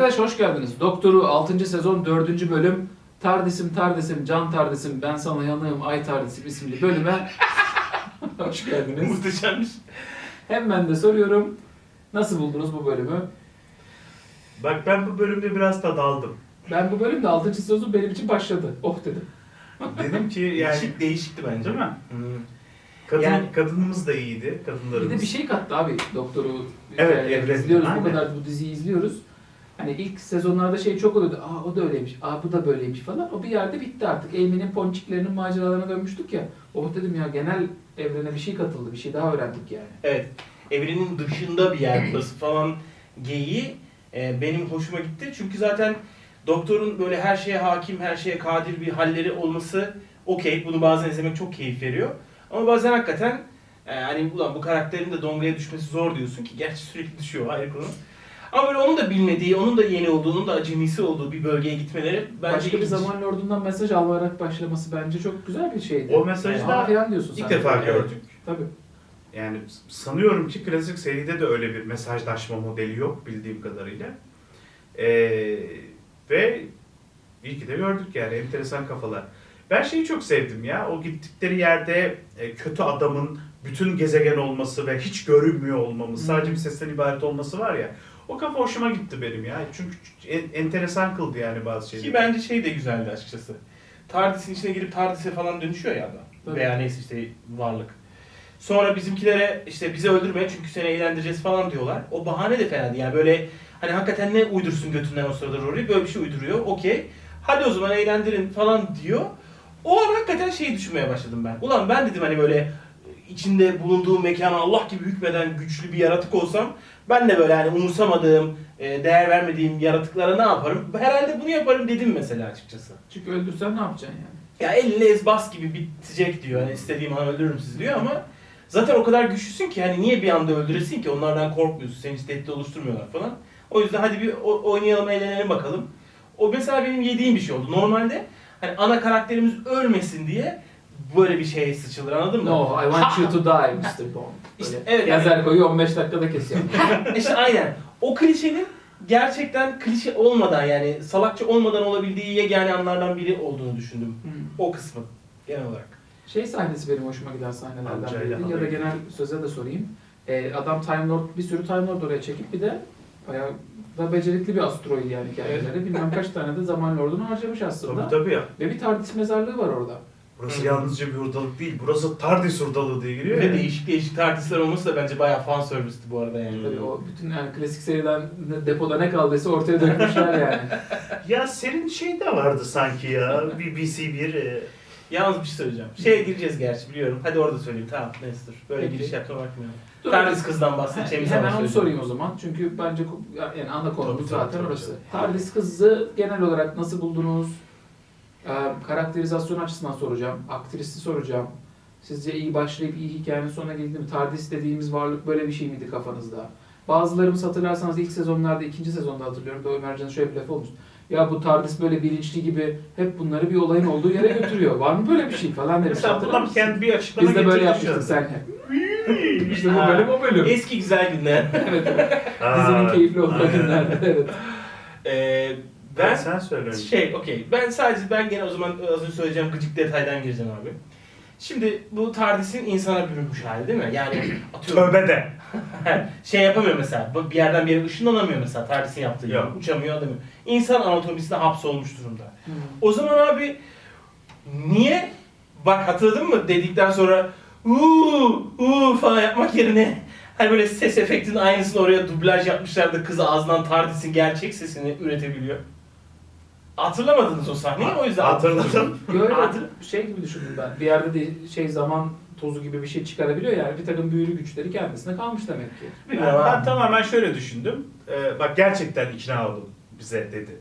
arkadaşlar hoş geldiniz. Doktoru 6. sezon 4. bölüm Tardisim Tardisim Can Tardisim Ben Sana Yanığım Ay Tardisim isimli bölüme hoş geldiniz. Muhteşemmiş. Hemen de soruyorum. Nasıl buldunuz bu bölümü? Bak ben bu bölümde biraz da daldım. Ben bu bölümde 6. sezon benim için başladı. Oh dedim. Dedim ki yani Değişik, değişikti bence. değil mi? Hmm. Kadın, Yani- kadınımız da iyiydi. Bir Kadınlarımız. de bir şey kattı abi doktoru. Evet, Yani evren. izliyoruz bu Aynen. kadar bu diziyi izliyoruz. Hani ilk sezonlarda şey çok oluyordu. Aa o da öyleymiş. Aa bu da böyleymiş falan. O bir yerde bitti artık. Amy'nin ponçiklerinin maceralarına dönmüştük ya. Oh dedim ya genel evrene bir şey katıldı. Bir şey daha öğrendik yani. Evet. Evrenin dışında bir yer burası falan geyiği e, benim hoşuma gitti. Çünkü zaten doktorun böyle her şeye hakim, her şeye kadir bir halleri olması okey. Bunu bazen izlemek çok keyif veriyor. Ama bazen hakikaten e, hani ulan bu karakterin de dongaya düşmesi zor diyorsun ki. Gerçi sürekli düşüyor ayrı konu. Ama böyle onun da bilmediği, onun da yeni olduğu, onun da acemisi olduğu bir bölgeye gitmeleri bence Başka bir ilginç. zaman lordundan mesaj alarak başlaması bence çok güzel bir şeydi. O mesajı da falan diyorsun İlk sen. defa Evet, gördük. Tabii. Yani sanıyorum ki klasik seride de öyle bir mesajlaşma modeli yok bildiğim kadarıyla. Ee, ve iyi ki de gördük yani enteresan kafalar. Ben şeyi çok sevdim ya. O gittikleri yerde e, kötü adamın bütün gezegen olması ve hiç görünmüyor olmamız, sadece bir sesten ibaret olması var ya. O kafa hoşuma gitti benim ya. Çünkü en- enteresan kıldı yani bazı şeyleri. Ki bence şey de güzeldi açıkçası. TARDIS'in içine girip TARDIS'e falan dönüşüyor ya adam. Tabii. Veya neyse işte varlık. Sonra bizimkilere işte bizi öldürme çünkü seni eğlendireceğiz falan diyorlar. O bahane de fena değil. Yani böyle hani hakikaten ne uydursun götünden o sırada Rory böyle bir şey uyduruyor. Okey. Hadi o zaman eğlendirin falan diyor. O an hakikaten şey düşünmeye başladım ben. Ulan ben dedim hani böyle içinde bulunduğum mekana Allah gibi hükmeden güçlü bir yaratık olsam ben de böyle hani umursamadığım, e, değer vermediğim yaratıklara ne yaparım? Herhalde bunu yaparım dedim mesela açıkçası. Çünkü öldürsen ne yapacaksın yani? Ya eline ez bas gibi bitecek diyor. Hani istediğim an öldürürüm sizi diyor ama zaten o kadar güçlüsün ki hani niye bir anda öldüresin ki? Onlardan korkmuyorsun. Seni hiç tehdit oluşturmuyorlar falan. O yüzden hadi bir oynayalım, eğlenelim bakalım. O mesela benim yediğim bir şey oldu. Normalde hani ana karakterimiz ölmesin diye böyle bir şeye sıçılır anladın mı? No, I want you to die Mr. Bond. İşte Böyle evet, Yazar yani- koyuyor 15 dakikada kesiyor. işte aynen. O klişenin gerçekten klişe olmadan yani salakça olmadan olabildiği yegane anlardan biri olduğunu düşündüm. Hmm. O kısmı genel olarak. Şey sahnesi benim hoşuma giden sahnelerden biriydi. Ya da genel söze de sorayım. Ee, adam Time Lord, bir sürü Time Lord oraya çekip bir de bayağı da becerikli bir asteroid yani kendileri. Bilmem kaç tane de zaman lordunu harcamış aslında. Tabii tabii ya. Ve bir TARDIS mezarlığı var orada. Burası yalnızca bir hurdalık değil. Burası TARDIS hurdalığı diye giriyor Ve ya. değişik değişik tartışmalar olması da bence bayağı fan servisti bu arada yani. Tabii o bütün yani klasik seriden ne- depoda ne kaldıysa ortaya dökmüşler yani. Ya senin şey de vardı sanki ya. BBC bir e, Yalnız bir şey söyleyeceğim. Şeye gireceğiz gerçi biliyorum. Hadi orada söyleyeyim. Tamam neyse dur. Böyle Peki. giriş yapma bakmıyorum. Dur. Tardis kızdan bahsedeceğimiz Hemen zaman onu söyleyeceğim. sorayım o zaman. Çünkü bence yani ana konumuz Tabii, tabii, zaten tabii, orası. tabii. TARDIS kızı genel olarak nasıl buldunuz? Ee, karakterizasyon açısından soracağım. Aktrisi soracağım. Sizce iyi başlayıp iyi hikayenin sonuna geldi mi? TARDIS dediğimiz varlık böyle bir şey miydi kafanızda? Bazılarımız hatırlarsanız ilk sezonlarda, ikinci sezonda hatırlıyorum da Ömercan'ın şöyle bir lafı olmuş. Ya bu TARDIS böyle bilinçli gibi hep bunları bir olayın olduğu yere götürüyor. Var mı böyle bir şey falan demiş. Mesela bundan kendi bir açıklama Biz de böyle yapmıştık senle. işte bu bölüm o bölüm. Eski güzel günler. evet, evet. Dizinin keyifli olduğu günlerde. Evet. Ee, Ben ben sen söyle şey okey. Ben sadece ben gene o zaman az önce söyleyeceğim gıcık detaydan gireceğim abi. Şimdi bu TARDIS'in insana bürünmüş hali değil mi? Yani atıyorum Tövbe de. şey yapamıyor mesela. Bir yerden bir yere ışınlanamıyor mesela TARDIS'in yaptığı gibi. Yok. Uçamıyor adamıyor. İnsan anatomisine hapsolmuş durumda. Hmm. O zaman abi niye bak hatırladın mı dedikten sonra uuu uuu falan yapmak yerine hani böyle ses efektinin aynısını oraya dublaj yapmışlar da kız ağzından TARDIS'in gerçek sesini üretebiliyor. Hatırlamadınız o sahneyi o yüzden Hatırladım. Böyle Hatır- şey gibi düşündüm ben. Bir yerde de şey zaman tozu gibi bir şey çıkarabiliyor yani. Bir takım büyülü güçleri kendisine kalmış demek ki. Ben, Bilmiyorum ben abi. tamamen şöyle düşündüm. Ee, bak gerçekten ikna oldum bize dedi.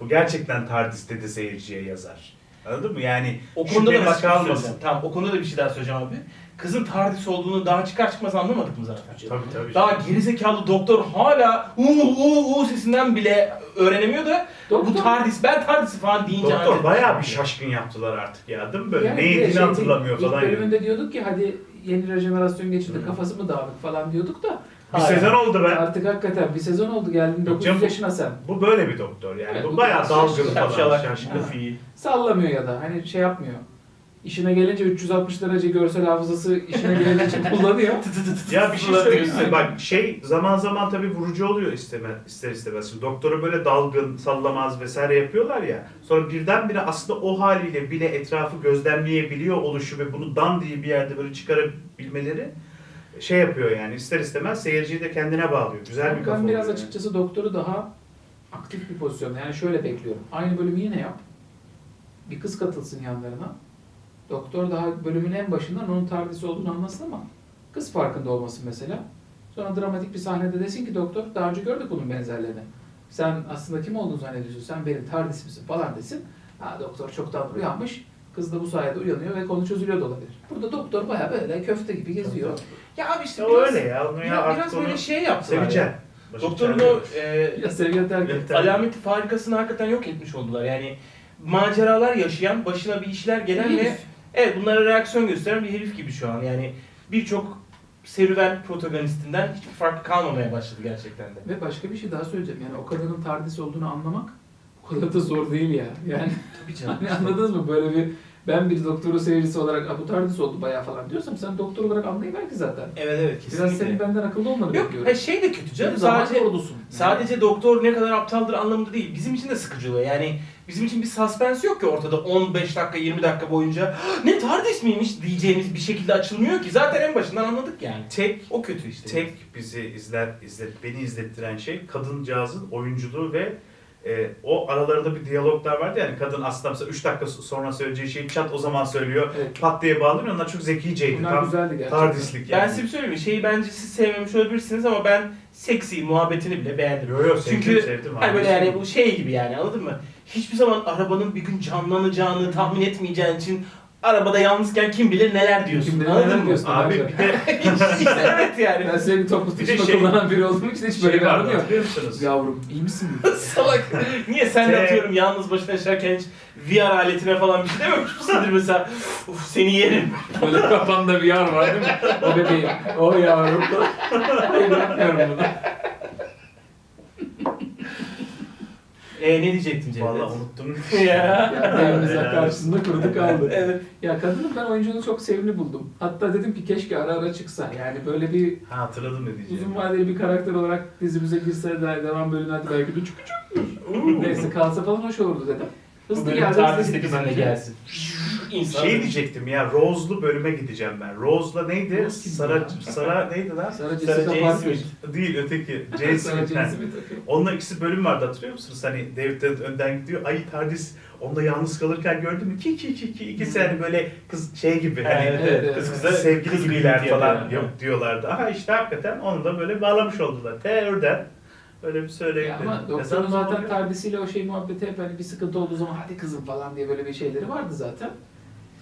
Bu gerçekten TARDIS dedi seyirciye yazar. Anladın mı? Yani O konuda da başka şey kalmasın. Tamam o konuda da bir şey daha söyleyeceğim abi. Kızın TARDIS olduğunu daha çıkar çıkmaz anlamadık mı zaten? Tabii tabii. Daha gerizekalı doktor hala uuu uuu sesinden bile öğrenemiyor da Doktor- bu TARDIS ben TARDIS'i falan deyince Doktor hani- bayağı bir şaşkın yaptılar artık ya değil mi? Böyle Yani ne bir de yediğini şey, hatırlamıyor ilk falan. bölümünde diyorduk ki hadi yeni rejenerasyon geçirdi kafası mı dağınık falan diyorduk da Bir Hala. sezon oldu be. Artık hakikaten bir sezon oldu geldin Yok 900 canım, bu- yaşına sen. Bu böyle bir doktor yani. Evet, bu bu bayağı dalgın şaşkın, falan. Şapşalak, Şaşkın. Goofy. Sallamıyor ya da hani şey yapmıyor. İşine gelince 360 derece görsel hafızası işine gelince kullanıyor. Ya bir şey söyleyeyim? Bak şey zaman zaman tabii vurucu oluyor isteme, ister istemez. Şimdi doktoru böyle dalgın, sallamaz vesaire yapıyorlar ya. Sonra birdenbire aslında o haliyle bile etrafı gözlemleyebiliyor oluşu ve bunu dan diye bir yerde böyle çıkarabilmeleri şey yapıyor yani ister istemez seyirciyi de kendine bağlıyor. Güzel bir kafa ben biraz oluyor açıkçası doktoru daha aktif bir pozisyonda. Yani şöyle bekliyorum. Aynı bölümü yine yap. Bir kız katılsın yanlarına. Doktor daha bölümün en başından onun tardisi olduğunu anlasın ama kız farkında olmasın mesela. Sonra dramatik bir sahnede desin ki doktor daha önce gördük bunun benzerlerini. Sen aslında kim olduğunu zannediyorsun? Sen benim tardis misin falan desin. Ha doktor çoktan uyanmış. Kız da bu sayede uyanıyor ve konu çözülüyor da olabilir. Burada doktor bayağı böyle köfte gibi geziyor. Ya abi işte Ya biraz, öyle ya. Onu ya biraz böyle şey yaptılar. seveceksin. ya. Doktorun çarpıyor. o e, Ya seviye terk alameti farikasını hakikaten yok etmiş oldular. Yani maceralar yaşayan, başına bir işler gelen ve. Evet bunlara reaksiyon gösteren bir herif gibi şu an. Yani birçok serüven protagonistinden hiçbir farkı kalmamaya başladı gerçekten de. Ve başka bir şey daha söyleyeceğim. Yani o kadının tardis olduğunu anlamak o kadar da zor değil ya. Yani Tabii canım. hani anladınız mı? Böyle bir ben bir doktoru seyircisi olarak "Aa, bu tardis oldu bayağı falan diyorsam sen doktor olarak anlayıver ki zaten. Evet evet Biraz senin kesinlikle. benden akıllı olmanı Yok bekliyorum. ha şey de kötü canım. Sadece. Yani. Sadece doktor ne kadar aptaldır anlamında değil. Bizim için de sıkıcı oluyor. Yani bizim için bir suspense yok ki ortada 15 dakika 20 dakika boyunca "Ah, ne TARDIS miymiş diyeceğimiz bir şekilde açılmıyor ki. Zaten en başından anladık yani. Tek O kötü işte. tek bizi izler, izlet, beni izlettiren şey kadıncağızın oyunculuğu ve e, o aralarında bir diyaloglar vardı yani kadın aslında mesela 3 dakika sonra söyleyeceği şeyi çat o zaman söylüyor. Evet. Pat diye bağlanıyor. Onlar çok zekiceydi. Bunlar Tam güzeldi gerçekten. tardislik yani. Ben size bir söyleyeyim mi? Şeyi bence siz sevmemiş olabilirsiniz ama ben seksi muhabbetini bile beğendim. Yo yo sevdim Çünkü sevdim. Hani böyle yani bu şey gibi yani anladın mı? Hiçbir zaman arabanın bir gün canlanacağını tahmin etmeyeceğin için arabada yalnızken kim bilir neler diyorsun. Kim bilir anladın neler mı? diyorsun. Abi Bence. bir de işte evet yani. Ben sürekli toplu Bir de taşıma şey- kullanan biri olduğum için hiç böyle şey bir vardı anım yok. hatırlıyor musunuz? Yavrum iyi misin? Salak. Niye sen de Te- atıyorum yalnız başına yaşarken hiç VR aletine falan bir şey dememiş misindir mesela? Uf seni yerim. Böyle kafanda bir var değil mi? O bebeğim. O yavrum. Hayır yapmıyorum bunu. E ne diyecektin Cevdet? Vallahi unuttum. ya. Evimizden karşısında kurudu kaldı. Evet. Ya kadının ben oyunculuğunu çok sevimli buldum. Hatta dedim ki keşke ara ara çıksa. Yani böyle bir Ha hatırladım ne diyeceğim. uzun vadeli bir karakter olarak dizimize girse de devam bölümlerde belki de küçük. Neyse kalsa falan hoş olurdu dedim. Hızlı geldi. tardis hızlı de bizimle gitti. gelsin. İnsan. Şey diyecektim ya Rose'lu bölüme gideceğim ben. Rose'la neydi? Rose kim Sara ya? Sara neydi lan? Sarah Sarah Jessica Jane Parker. Smith. Değil öteki. Jane Sarah Smith. Jane. Smith, okey. Onunla ikisi bölüm vardı hatırlıyor musunuz? Hani David Tennant önden gidiyor. Ay Tardis onunla yalnız kalırken gördün mü? Ki ki ki ki ikisi hani böyle kız şey gibi hani Evet, Evet. Kız kıza sevgili kız gibiler falan yapıyor. yok diyorlardı. Aha işte hakikaten onu da böyle bağlamış oldular. Teoriden öyle bir söyleyeyim. Ya ama doktorun zaten tardisiyle o şey muhabbeti hep hani bir sıkıntı olduğu zaman hadi kızım falan diye böyle bir şeyleri vardı zaten.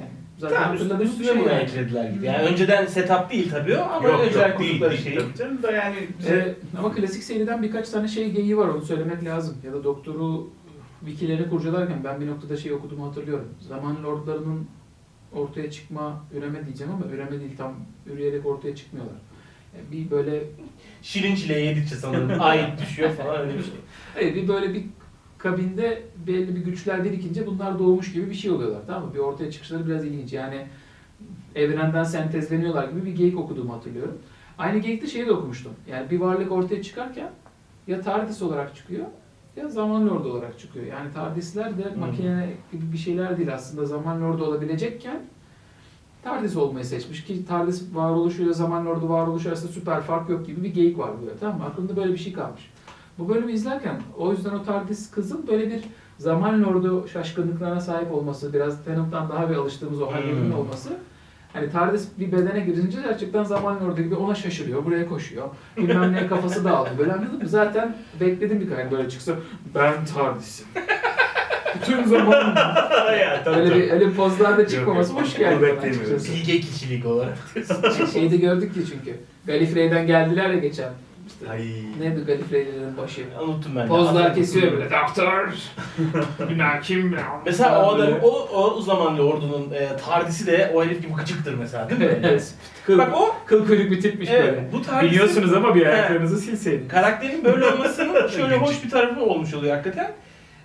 Yani zaten Tamam üstüne, üstüne şey bunu yani. eklediler gibi. Yani önceden setup değil tabii o ama Yok önceden yok kurdukları değil, şey. canım da yani bize Ee, ama klasik seriden birkaç tane şey geyiği var onu söylemek lazım. Ya da doktoru wikilerini kurcalarken ben bir noktada şey okuduğumu hatırlıyorum. Zaman lordlarının ortaya çıkma, üreme diyeceğim ama üreme değil tam üreyerek ortaya çıkmıyorlar. Yani bir böyle Şirin çileği yedikçe sanırım ait düşüyor falan öyle bir şey. Hayır bir böyle bir kabinde belli bir güçler birikince bunlar doğmuş gibi bir şey oluyorlar tamam mı? Bir ortaya çıkışları biraz ilginç yani evrenden sentezleniyorlar gibi bir geyik okuduğumu hatırlıyorum. Aynı geyikte şeyi de okumuştum. Yani bir varlık ortaya çıkarken ya TARDIS olarak çıkıyor ya zaman lordu olarak çıkıyor. Yani TARDIS'ler de Hmm. makine gibi bir şeyler değil aslında zaman lordu olabilecekken TARDIS olmayı seçmiş ki TARDIS varoluşuyla zaman lordu varoluşu arasında süper fark yok gibi bir geyik var böyle tamam mı? Aklımda böyle bir şey kalmış. Bu bölümü izlerken o yüzden o TARDIS kızın böyle bir zaman lordu şaşkınlıklarına sahip olması, biraz Tennant'tan daha bir alıştığımız o hallerinin Hmm. olması. Hani TARDIS bir bedene girince gerçekten zaman lordu gibi ona şaşırıyor, buraya koşuyor. Bilmem ne kafası dağıldı. Böyle anladın mı? Zaten bekledim bir kayın böyle çıksa ben TARDIS'im. Bütün zaman ya, tabii, öyle bir, öyle pozlarda çıkmaması hoş geldi. Bilge kişilik olarak. Şeyde gördük ki çünkü. Gallifrey'den geldiler ya geçen. İşte. Ay. Neydi Galifreylerin başı? Unuttum ben. de. Pozlar kesiyor böyle. Doktor. Günah kim? Mesela o adam, Böyle. o, o zamanlı ordunun e, tardisi de o herif gibi gıcıktır mesela değil mi? Evet. Kıl, Bak o kıl kuyruk bir tipmiş Evet, böyle. bu tardisi- Biliyorsunuz ama bir Evet. ayaklarınızı silseydiniz. karakterin böyle olmasının şöyle hoş bir tarafı olmuş oluyor hakikaten.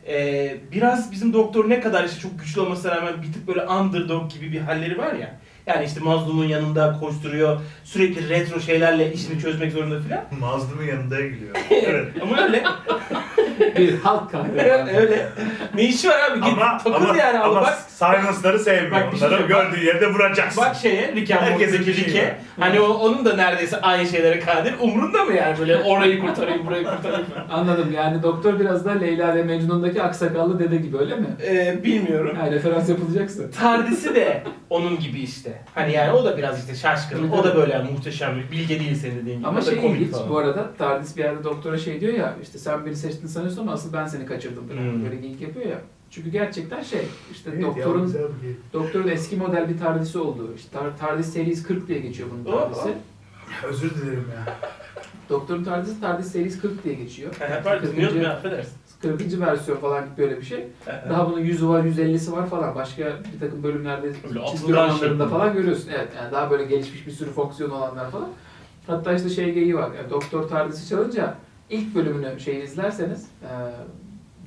Ee, biraz bizim doktor ne kadar işte çok güçlü olmasına rağmen bir tık böyle underdog gibi bir halleri var ya. Yani işte mazlumun yanında koşturuyor, sürekli retro şeylerle işini çözmek zorunda filan. Mazlumun yanında gülüyor. Evet. Ama öyle, bir halk kahramanı. öyle. Ne işi var abi? Git ama takıl ama, yani abi ama bak. Silence'ları sevmiyor. Bak şey Onları söyleyeyim. gördüğü yerde vuracaksın. Bak şeye, Rick and Morty'deki Rick'e. Hani o, onun da neredeyse aynı şeylere kadir. Umrunda mı yani böyle orayı kurtarayım, burayı kurtarayım. Anladım yani doktor biraz da Leyla ve Mecnun'daki aksakallı dede gibi öyle mi? Ee, bilmiyorum. Yani referans yapılacaksa. Tardisi de onun gibi işte. Hani yani o da biraz işte şaşkın. O da böyle yani muhteşem bir bilge değil senin dediğin gibi. Ama şey komik ilginç bu arada Tardis bir yerde doktora şey diyor ya işte sen beni seçtin sanıyorsun ama asıl ben seni kaçırdım falan. Hmm. Böyle geyik yapıyor ya. Çünkü gerçekten şey işte Evet ya, doktorun şey. doktorun eski model bir Tardis'i olduğu. İşte Tar- Tardis Series 40 diye geçiyor bunun Tardis'i. oh. Özür dilerim ya. Doktorun Tardis'i Tardis Series 40 diye geçiyor. Ha, Pardon dinliyorum ya affedersin. 40. versiyon falan gibi böyle bir şey. Daha bunun 100'ü var, 150'si var falan. Başka bir takım bölümlerde, çizgi romanlarında şeklinde. falan görüyorsun. Evet, yani daha böyle gelişmiş bir sürü fonksiyon olanlar falan. Hatta işte şey geyiği var. Yani Doktor Tardis'i çalınca ilk bölümünü şey izlerseniz, e,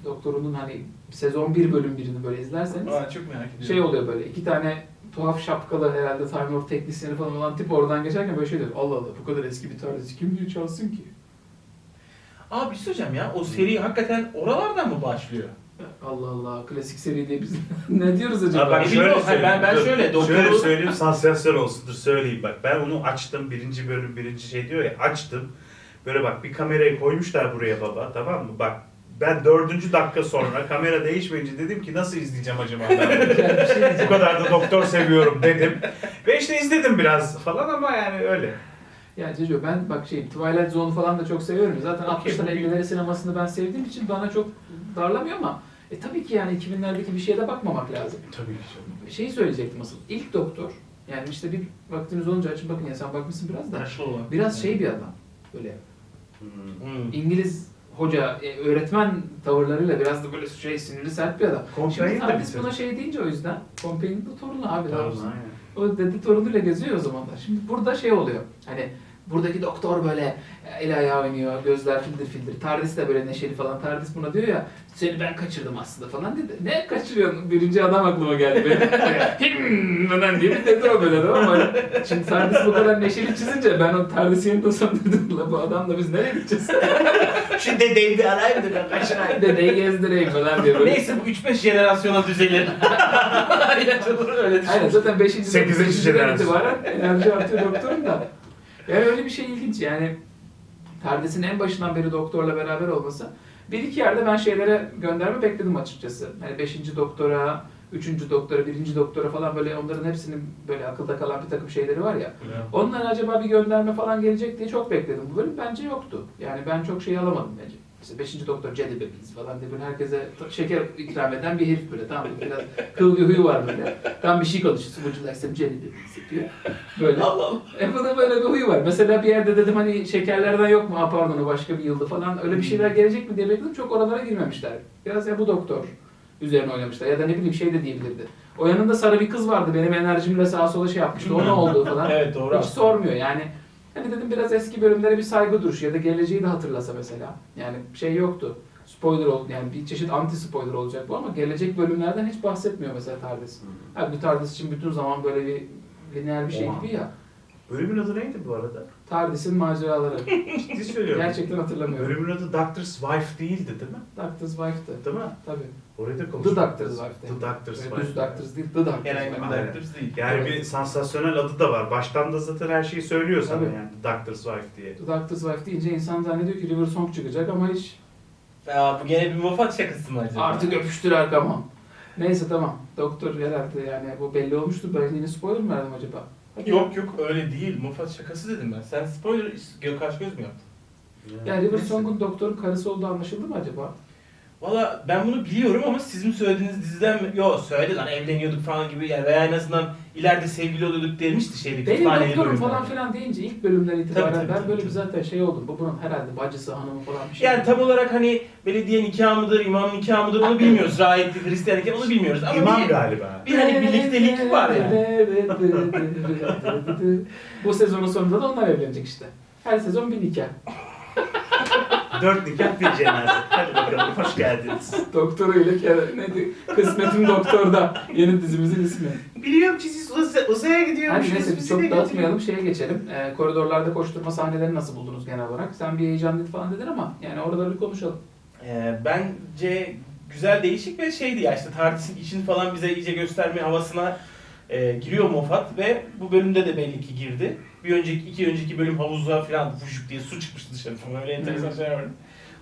Doktorunun hani sezon 1 bölüm birini böyle izlerseniz Aa, çok merak ediyorum. şey oluyor böyle iki tane tuhaf şapkalı herhalde Time Lord teknisyeni falan olan tip oradan geçerken böyle şey diyor. Allah Allah bu kadar eski bir Tardis kim diyor çalsın ki? Abi bir şey söyleyeceğim ya. O seri hakikaten oralardan mı başlıyor? Allah Allah klasik seri diye biz ne diyoruz acaba? Abi bak şöyle bilmiyorum. Hayır, söyleyeyim. ben- ben Dur. şöyle, doktoru- Şöyle söyleyeyim sansasyon olsundur söyleyeyim bak. Ben onu açtım birinci bölüm birinci şey diyor ya açtım. Böyle bak bir kamerayı koymuşlar buraya baba tamam mı? Bak ben dördüncü dakika sonra kamera değişmeyince dedim ki nasıl izleyeceğim acaba ben şey Bu kadar da doktor seviyorum dedim. Ve işte izledim biraz falan ama yani öyle. Ya Ceco ben bak şey Twilight Zone'u falan da çok seviyorum. Zaten Okey, 60'lar bu- 50'leri sinemasını ben sevdiğim için bana çok darlamıyor ama e tabii ki yani 2000'lerdeki bir şeye de bakmamak lazım. Tabii ki canım. Şeyi söyleyecektim asıl. İlk doktor yani işte bir vaktiniz olunca açın bakın ya sen bakmışsın biraz da. Yaşlı olan. Biraz şey bir adam. Böyle Hmm. Hmm. İngiliz hoca, e, öğretmen tavırlarıyla biraz da böyle şey sinirli sert bir adam. Şimdi Tardis bitirdim. buna şey deyince o yüzden Pompei'nin de torunu abi. yapsın? aynen. O dedi torunuyla geziyor o zamanlar. Şimdi burada şey oluyor. Hani buradaki doktor böyle el ayağı oynuyor, gözler fildir fildir. Tardis de böyle neşeli falan. Tardis buna diyor ya seni ben kaçırdım aslında falan dedi. Ne kaçırıyorsun? Birinci adam aklıma geldi benim. Him falan diye bir dedi o böyle tamam mı? Şimdi Tardis bu kadar neşeli çizince ben o Tardis'in yanında sanırdım. La bu adamla biz nereye gideceğiz? Şu dedeyi bir arayayım da ben kaçırayım. Dedeyi gezdireyim falan diye böyle. Neyse bu 3-5 jenerasyona düzelir. Aynen öyle düşün. Aynen zaten 5. Sekizinci jenerasyon. itibaren enerji artıyor doktorun da. Yani öyle bir şey ilginç yani. Tardis'in en başından beri doktorla beraber olması. Bir iki yerde ben şeylere gönderme bekledim açıkçası. Hani 5. doktora, 3. doktora, 1. doktora falan böyle onların hepsinin böyle akılda kalan bir takım şeyleri var ya. Onlara acaba bir gönderme falan gelecek diye çok bekledim. Bu bölüm bence yoktu. Yani ben çok şey alamadım bence. İşte 5. doktor Cedi Bebiz falan diye böyle herkese şeker ikram eden bir herif böyle tamam mı? Biraz kıl huyu var böyle. Tam bir şey konuşuyor. Would you like some Cedi Bebiz yapıyor. Böyle. Allah Allah. E bu da böyle bir huyu var. Mesela bir yerde dedim hani şekerlerden yok mu? Ha pardon o başka bir yıldı falan. Öyle bir şeyler gelecek mi diye bekledim. Çok oralara girmemişler. Biraz ya bu doktor üzerine oynamışlar. Ya da ne bileyim şey de diyebilirdi. O yanında sarı bir kız vardı. Benim enerjimle sağa sola şey yapmıştı. O ne oldu falan. Evet doğru. Hiç sormuyor yani. Hani dedim biraz eski bölümlere bir saygı duruşu ya da geleceği de hatırlasa mesela. Yani şey yoktu. Spoiler oldu yani bir çeşit anti spoiler olacak bu ama gelecek bölümlerden hiç bahsetmiyor mesela TARDIS. Halbuki TARDIS için bütün zaman böyle bir lineer bir şey gibi ya. Bölümün adı neydi bu arada? TARDIS'in maceraları. Ciddi söylüyorum. Gerçekten hatırlamıyorum. Bölümün adı Doctor's Wife değildi değil mi? Doctor's Wife'tı. Değil mi? Tabii. Orayı da The konuştuk. Doctor's Wife'tı. The Doctor's Wife. Düz Doctor's değil, The Doctor's Herhangi bir. Doctor's değil. Yani Evet. bir sansasyonel adı da var. Baştan da zaten her şeyi söylüyor sana Tabii. yani. Doctor's Wife diye. The Doctor's Wife deyince insan zannediyor ki River Song çıkacak ama hiç Ya bu gene bir Moffat şakası mı acaba? Artık öpüştüler tamam. Neyse tamam. Doktor herhalde yani bu belli olmuştur. Ben yine spoiler mı verdim acaba? Hadi Yok yok öyle değil. Moffat şakası dedim ben. Sen spoiler gö kaş göz mü yaptın? Ya River. Song'un doktorun karısı olduğu anlaşıldı mı acaba? Valla ben bunu biliyorum ama sizin söylediğiniz diziden mi? Yok söyledi lan evleniyorduk falan gibi yani veya en azından ileride sevgili oluyorduk demişti şeyde Benim kütüphaneli doktorum bölümde. falan filan deyince ilk bölümden itibaren Tabii, tabii, ben tabii, böyle tabii. bir zaten şey oldum. Bu bunun herhalde bacısı, hanımı falan bir şey. Yani tam olarak hani belediye nikahı mıdır, imam nikahı mıdır onu bilmiyoruz. Rahipli, Hristiyan nikahı onu bilmiyoruz. Ama İmam bir, galiba. bir hani birliktelik var yani. Bu sezonun sonunda da onlar evlenecek işte. Her sezon bir nikah. Dört nikah bir cenaze. Hadi bakalım hoş geldiniz. Doktoruyla kere neydi? Kısmetim Doktor'da. Yeni dizimizin ismi. Biliyorum ki siz uz- uzaya gidiyormuşsunuz. Hadi neyse biz bizi çok de dağıtmayalım şeye geçelim. Ee, koridorlarda koşturma sahnelerini nasıl buldunuz genel olarak? Sen bir heyecanlıydı falan dedin ama yani orada bir konuşalım. Ee, bence güzel değişik ve şeydi ya işte TARDIS'in içini falan bize iyice gösterme havasına e, giriyor Moffat ve bu bölümde de belli ki girdi. Bir önceki iki önceki bölüm havuzda falan vuşuk diye su çıkmıştı dışarı falan öyle enteresan şeyler vardı.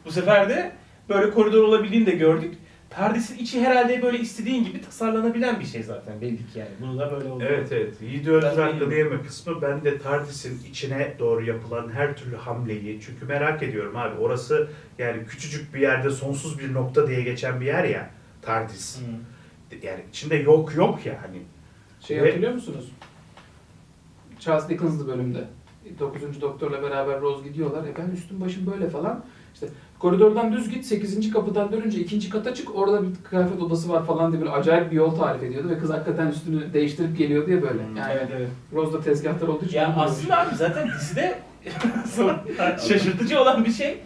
Bu sefer de böyle koridor olabildiğini de gördük. TARDIS'in içi herhalde böyle istediğin gibi tasarlanabilen bir şey zaten belli ki yani. Bunu da böyle oldu. Evet evet. Yiğit öldür Biraz hakkını benim- yeme kısmı ben de TARDIS'in içine doğru yapılan her türlü hamleyi çünkü merak ediyorum abi orası yani küçücük bir yerde sonsuz bir nokta diye geçen bir yer ya TARDIS. Hı. Yani içinde yok yok ya hani. Şey Ve- hatırlıyor musunuz? Charles Dickens'lı bölümde. 9. doktorla beraber Rose gidiyorlar. E ben üstüm başım böyle falan. İşte koridordan düz git 8. kapıdan dönünce ikinci kata çık orada bir kıyafet odası var falan diye böyle acayip bir yol tarif ediyordu ve kız hakikaten üstünü değiştirip geliyordu ya böyle. Hmm. Yani Evet evet. Rose da tezgahtar olduğu için. Ya aslında abi zaten dizide şaşırtıcı olan bir şey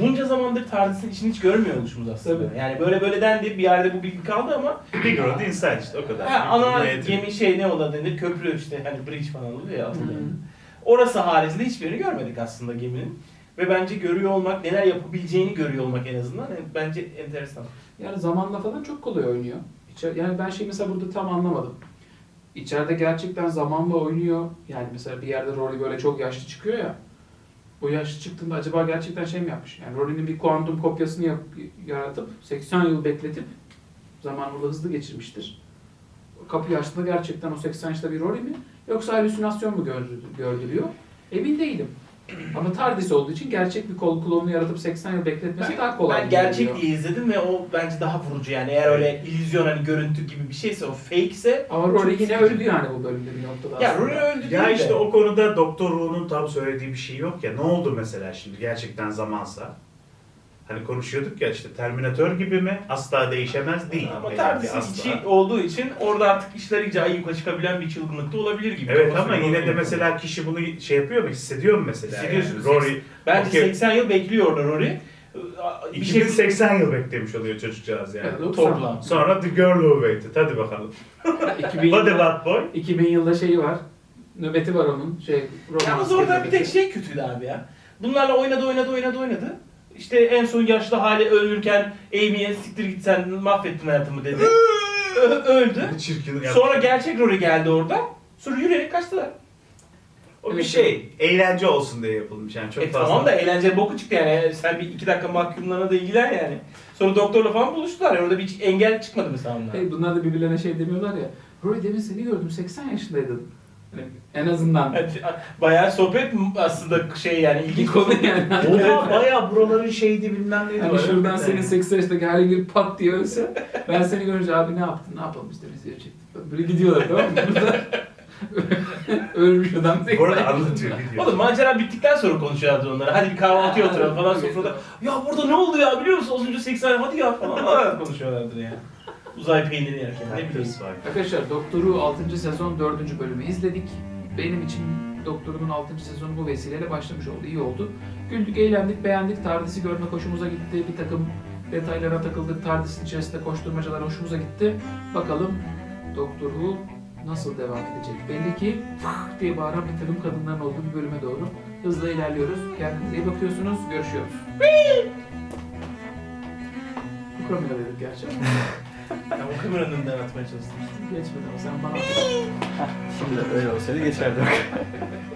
bunca zamandır TARDIS'in içini hiç görmüyor oluşumuz aslında. Tabii. Yani böyle böyle dendi bir yerde bu bilgi kaldı ama Bigger o insan işte o kadar. ha, ana gemi şey ne o da denir köprü işte hani bridge falan oluyor ya Hı. atılıyor. Orası haricinde hiçbirini görmedik aslında geminin. Ve bence görüyor olmak, neler yapabileceğini görüyor olmak en azından en- bence enteresan. Yani zamanla falan çok kolay oynuyor. İçer, yani ben şey mesela burada tam anlamadım. İçeride gerçekten zamanla oynuyor. Yani mesela bir yerde Rory böyle çok yaşlı çıkıyor ya. O yaşlı çıktığında acaba gerçekten şey mi yapmış? Yani Rory'nin bir kuantum kopyasını yap- yaratıp 80 yıl bekletip zaman burada hızlı geçirmiştir. Kapıyı açtığında gerçekten o 80 yaşında bir Rory mi? Yoksa halüsinasyon mu gördü, gördürüyor? Emin değilim. Ama TARDIS olduğu için gerçek bir kol klonunu yaratıp 80 yıl bekletmesi daha kolay. Ben gerçek geliyor. diye izledim ve o bence daha vurucu yani. Eğer öyle illüzyon hani görüntü gibi bir şeyse o fake ise Ama Rory yine sıkıcı. öldü yani bu bölümde bir noktada ya aslında. Rory öldü Ya işte de. o konuda Doktor Who'nun tam söylediği bir şey yok ya. Ne oldu mesela şimdi gerçekten zamansa? Hani konuşuyorduk ya işte Terminator gibi mi? Asla değişemez değil. Ama TARDIS'in asla. içi olduğu için orada artık işler iyice ayyuka çıkabilen bir çılgınlıkta olabilir gibi. Evet ama yine de mesela kişi bunu şey yapıyor mu? Hissediyor mu mesela? Hissediyorsun. Yani Rory Bence Okey. 80 yıl bekliyor orada Rory. Bir şey 2080 yıl beklemiş oluyor çocukcağız yani. Evet, 90. toplam. Sonra The Girl Who Waited. Hadi bakalım. 2000 What yılda, about boy? 2000 yılda şeyi var. Nöbeti var onun. Şey, Yalnız orada bir tek şey kötüydü abi ya. Bunlarla oynadı oynadı oynadı oynadı. İşte en son yaşlı hali ölürken Amy'ye siktir git sen mahvettin hayatımı dedi. Ö- öldü. Bu çirkin. ya. Sonra gerçek Rory geldi orada. Sonra yürüyerek kaçtılar. o bir şey. Eğlence olsun diye yapılmış yani. Çok e fazla. tamam da eğlence boku çıktı yani. Sen bir iki dakika mahkumlarına da ilgilen yani. Sonra doktorla falan buluştular. Yani orada bir engel çıkmadı mesela onlara. Hey, bunlar da birbirlerine şey demiyorlar ya. Rory demin seni gördüm 80 yaşındaydın. En azından. Bayağı sohbet aslında şey yani ilginç konu yani. Oha baya buraların şeydi bilmem neydi. Hani şuradan Hakikaten senin yani. 80 yaşındaki halin gibi pat diye ölse. Ben seni görünce abi ne yaptın? Ne yapalım işte biz çektik. Böyle gidiyorlar tamam mı? Burada ölmüş adam 80 Bu arada anlatıyor video. Oğlum macera bittikten sonra konuşacağız onlara. Hadi bir kahvaltıya oturalım falan sofrada. Ya burada ne oldu ya biliyor musun? Az önce 80 hadi ya falan. Aa, konuşuyorlardır ya. Uzay peyniri yerken ne bileyim. Arkadaşlar Doktor'u 6. sezon 4. bölümü izledik. Benim için Doktor'un 6. sezonu bu vesileyle başlamış oldu. İyi oldu. Güldük, eğlendik, beğendik. Tardis'i görmek hoşumuza gitti. Bir takım detaylara takıldık. Tardis'in içerisinde koşturmacalar hoşumuza gitti. Bakalım Doktor Who nasıl devam edecek? Belli ki "Fıh" diye bağıran bir takım kadınların olduğu bir bölüme doğru hızla ilerliyoruz. Kendinize iyi bakıyorsunuz. Görüşüyoruz. Bu kamera dedik gerçi. Ben o kameranın önünden atmaya çalıştım. Geçmedi ama sen bana Şimdi öyle olsaydı geçerdi.